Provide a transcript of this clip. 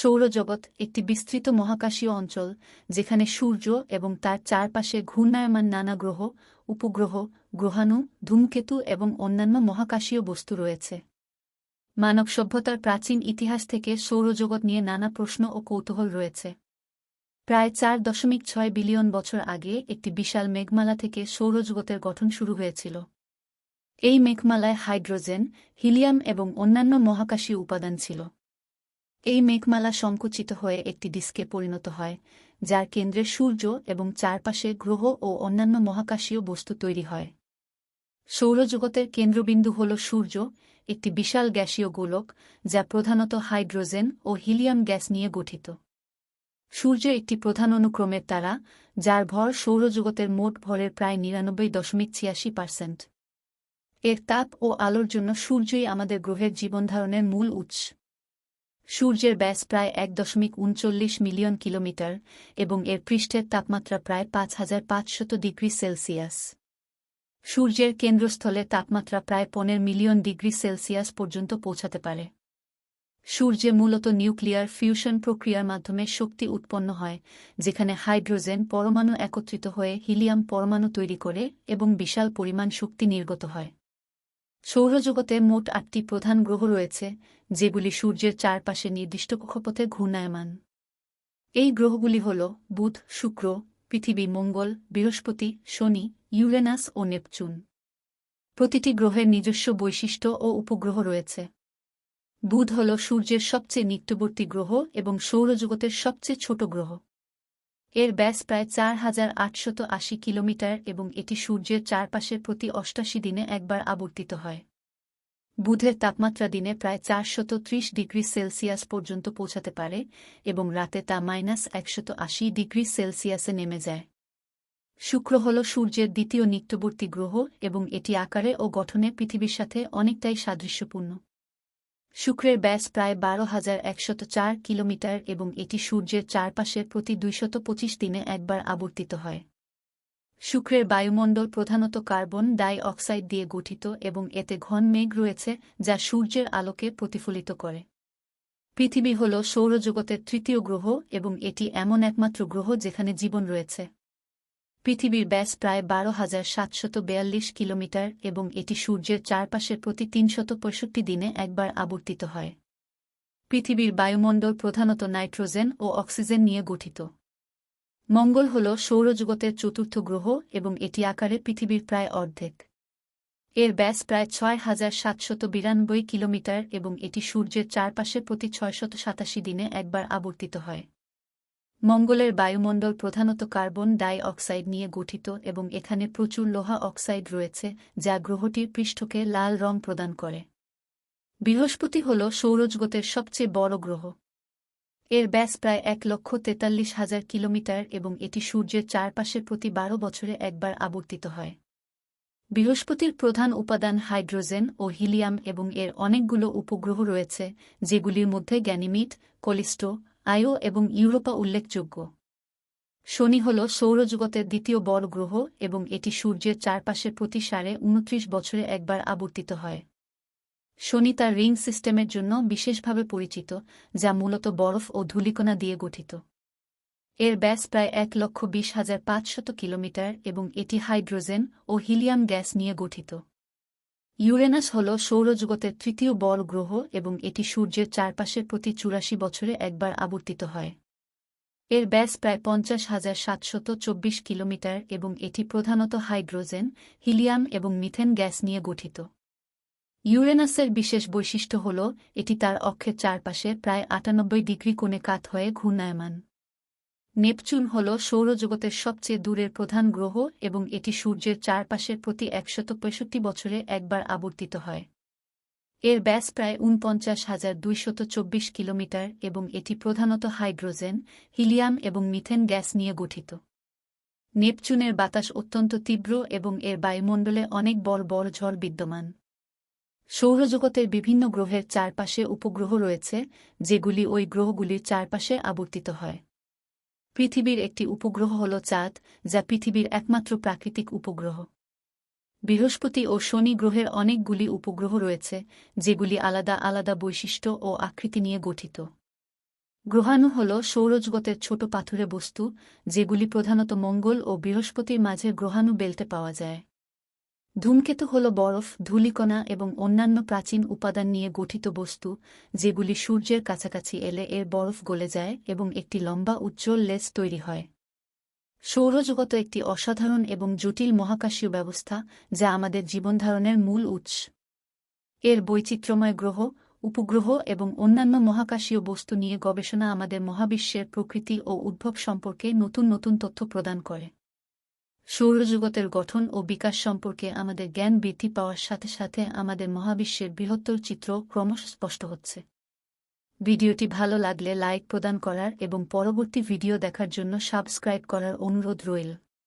সৌরজগৎ একটি বিস্তৃত মহাকাশীয় অঞ্চল, যেখানে সূর্য এবং তার চারপাশে ঘূর্ণায়মান নানা গ্রহ, উপগ্রহ, গ্রহাণু, ধূমকেতু এবং অন্যান্য মহাকাশীয় বস্তু রয়েছে। মানব সভ্যতার প্রাচীন ইতিহাস থেকে সৌরজগৎ নিয়ে নানা প্রশ্ন ও কৌতূহল রয়েছে। প্রায় চার দশমিক ছয় বিলিয়ন বছর আগে একটি বিশাল মেঘমালা থেকে সৌরজগতের গঠন শুরু হয়েছিল। এই মেঘমালায় হাইড্রোজেন, হিলিয়াম এবং অন্যান্য মহাকাশীয় উপাদান ছিল। এই মেঘমালা সংকুচিত হয়ে একটি ডিস্কে পরিণত হয়, যার কেন্দ্রে সূর্য এবং চারপাশে গ্রহ ও অন্যান্য মহাকাশীয় বস্তু তৈরি হয়। সৌরজগতের কেন্দ্রবিন্দু হল সূর্য, একটি বিশাল গ্যাসীয় গোলক, যা প্রধানত হাইড্রোজেন ও হিলিয়াম গ্যাস নিয়ে গঠিত। সূর্য একটি প্রধান অনুক্রমের তারা, যার ভর সৌরজগতের মোট ভরের প্রায় নিরানব্বই দশমিক ছিয়াশি পার্সেন্ট। এর তাপ ও আলোর জন্য সূর্যই আমাদের গ্রহের জীবনধারণের মূল উৎস। সূর্যের ব্যাস প্রায় এক দশমিক উনচল্লিশ মিলিয়ন কিলোমিটার এবং এর পৃষ্ঠের তাপমাত্রা প্রায় পাঁচ হাজার পাঁচশত ডিগ্রি সেলসিয়াস। সূর্যের কেন্দ্রস্থলে তাপমাত্রা প্রায় পনেরো মিলিয়ন ডিগ্রি সেলসিয়াস পর্যন্ত পৌঁছাতে পারে। সূর্যে মূলত নিউক্লিয়ার ফিউশন প্রক্রিয়ার মাধ্যমে শক্তি উৎপন্ন হয়, যেখানে হাইড্রোজেন পরমাণু একত্রিত হয়ে হিলিয়াম পরমাণু তৈরি করে এবং বিশাল পরিমাণ শক্তি নির্গত হয়। সৌরজগতে মোট আটটি প্রধান গ্রহ রয়েছে, যেগুলি সূর্যের চারপাশে নির্দিষ্ট কক্ষপথে ঘূর্ণায়মান। এই গ্রহগুলি হল বুধ, শুক্র, পৃথিবী মঙ্গল, বৃহস্পতি, শনি, ইউরেনাস ও নেপচুন। প্রতিটি গ্রহের নিজস্ব বৈশিষ্ট্য ও উপগ্রহ রয়েছে। বুধ হল সূর্যের সবচেয়ে নিকটবর্তী গ্রহ এবং সৌরজগতের সবচেয়ে ছোট গ্রহ। এর ব্যাস প্রায় চার হাজার আটশত আশি কিলোমিটার এবং এটি সূর্যের চারপাশের প্রতি অষ্টাশি দিনে একবার আবর্তিত হয়। বুধের তাপমাত্রা দিনে প্রায় চারশত ত্রিশ ডিগ্রি সেলসিয়াস পর্যন্ত পৌঁছাতে পারে এবং রাতে তা মাইনাস একশত আশি ডিগ্রি সেলসিয়াসে নেমে যায়। শুক্র হল সূর্যের দ্বিতীয় নিত্যবর্তী গ্রহ এবং এটি আকারে ও গঠনে পৃথিবীর সাথে অনেকটাই সাদৃশ্যপূর্ণ। শুক্রের ব্যাস প্রায় বারো হাজার একশত চার কিলোমিটার এবং এটি সূর্যের চারপাশের প্রতি দুইশত পঁচিশ দিনে একবার আবর্তিত হয়। শুক্রের বায়ুমণ্ডল প্রধানত কার্বন ডাই অক্সাইড দিয়ে গঠিত এবং এতে ঘন মেঘ রয়েছে, যা সূর্যের আলোকে প্রতিফলিত করে। পৃথিবী হল সৌরজগতের তৃতীয় গ্রহ এবং এটি এমন একমাত্র গ্রহ যেখানে জীবন রয়েছে। পৃথিবীর ব্যাস প্রায় বারো হাজার সাতশত বেয়াল্লিশ কিলোমিটার এবং এটি সূর্যের চারপাশের প্রতি তিনশত পঁয়ষট্টি দিনে একবার আবর্তিত হয়। পৃথিবীর বায়ুমণ্ডল প্রধানত নাইট্রোজেন ও অক্সিজেন নিয়ে গঠিত। মঙ্গল হল সৌরজগতের চতুর্থ গ্রহ এবং এটি আকারে পৃথিবীর প্রায় অর্ধেক। এর ব্যাস প্রায় ছয় হাজার সাতশত বিরানব্বই কিলোমিটার এবং এটি সূর্যের চারপাশে প্রতি ছয়শত সাতাশি দিনে একবার আবর্তিত হয়। মঙ্গলের বায়ুমণ্ডল প্রধানত কার্বন ডাই অক্সাইড নিয়ে গঠিত এবং এখানে প্রচুর লোহা অক্সাইড রয়েছে, যা গ্রহটির পৃষ্ঠকে লাল রং প্রদান করে। বৃহস্পতি হল সৌরজগতের সবচেয়ে বড় গ্রহ। এর ব্যাস প্রায় এক লক্ষ তেতাল্লিশ হাজার কিলোমিটার এবং এটি সূর্যের চারপাশে প্রতি বারো বছরে একবার আবর্তিত হয়। বৃহস্পতির প্রধান উপাদান হাইড্রোজেন ও হিলিয়াম এবং এর অনেকগুলো উপগ্রহ রয়েছে, যেগুলির মধ্যে গ্যানিমিট, কলিস্টো আয়ো এবং ইউরোপা উল্লেখযোগ্য। শনি হল সৌরজগতের দ্বিতীয় বড় গ্রহ এবং এটি সূর্যের চারপাশে প্রতি সাড়ে উনত্রিশ বছরে একবার আবর্তিত হয়। শনি তার রিং সিস্টেমের জন্য বিশেষভাবে পরিচিত, যা মূলত বরফ ও ধূলিকণা দিয়ে গঠিত। এর ব্যাস প্রায় এক লক্ষ বিশ হাজার পাঁচশত কিলোমিটার এবং এটি হাইড্রোজেন ও হিলিয়াম গ্যাস নিয়ে গঠিত। ইউরেনাস হল সৌরজগতের তৃতীয় বড় গ্রহ এবং এটি সূর্যের চারপাশের প্রতি চুরাশি বছরে একবার আবর্তিত হয়। এর ব্যাস প্রায় পঞ্চাশ হাজার সাতশত চব্বিশ কিলোমিটার এবং এটি প্রধানত হাইড্রোজেন, হিলিয়াম এবং মিথেন গ্যাস নিয়ে গঠিত। ইউরেনাসের বিশেষ বৈশিষ্ট্য হল, এটি তার অক্ষের চারপাশে প্রায় আটানব্বই ডিগ্রি কোণে কাত হয়ে ঘূর্ণায়মান। নেপচুন হল সৌরজগতের সবচেয়ে দূরের প্রধান গ্রহ এবং এটি সূর্যের চারপাশের প্রতি একশত পঁয়ষট্টি বছরে একবার আবর্তিত হয়। এর ব্যাস প্রায় উনপঞ্চাশ হাজার দুইশত চব্বিশ কিলোমিটার এবং এটি প্রধানত হাইড্রোজেন, হিলিয়াম এবং মিথেন গ্যাস নিয়ে গঠিত। নেপচুনের বাতাস অত্যন্ত তীব্র এবং এর বায়ুমণ্ডলে অনেক বড় বড় ঝড় বিদ্যমান। সৌরজগতের বিভিন্ন গ্রহের চারপাশে উপগ্রহ রয়েছে, যেগুলি ওই গ্রহগুলির চারপাশে আবর্তিত হয়। পৃথিবীর একটি উপগ্রহ হল চাঁদ, যা পৃথিবীর একমাত্র প্রাকৃতিক উপগ্রহ। বৃহস্পতি ও শনি গ্রহের অনেকগুলি উপগ্রহ রয়েছে, যেগুলি আলাদা আলাদা বৈশিষ্ট্য ও আকৃতি নিয়ে গঠিত। গ্রহাণু হল সৌরজগতের ছোট পাথুরে বস্তু, যেগুলি প্রধানত মঙ্গল ও বৃহস্পতির মাঝে গ্রহাণু বেলতে পাওয়া যায়। ধূমকেতু হল বরফ, ধূলিকণা এবং অন্যান্য প্রাচীন উপাদান নিয়ে গঠিত বস্তু, যেগুলি সূর্যের কাছাকাছি এলে এর বরফ গলে যায় এবং একটি লম্বা উজ্জ্বল লেজ তৈরি হয়। সৌরজগত একটি অসাধারণ এবং জটিল মহাকাশীয় ব্যবস্থা, যা আমাদের জীবনধারণের মূল উৎস। এর বৈচিত্র্যময় গ্রহ, উপগ্রহ এবং অন্যান্য মহাকাশীয় বস্তু নিয়ে গবেষণা আমাদের মহাবিশ্বের প্রকৃতি ও উদ্ভব সম্পর্কে নতুন নতুন তথ্য প্রদান করে। সৌরজগতের গঠন ও বিকাশ সম্পর্কে আমাদের জ্ঞান বৃদ্ধি পাওয়ার সাথে সাথে আমাদের মহাবিশ্বের বৃহত্তর চিত্র ক্রমশ স্পষ্ট হচ্ছে। ভিডিওটি ভালো লাগলে লাইক প্রদান করার এবং পরবর্তী ভিডিও দেখার জন্য সাবস্ক্রাইব করার অনুরোধ রইল।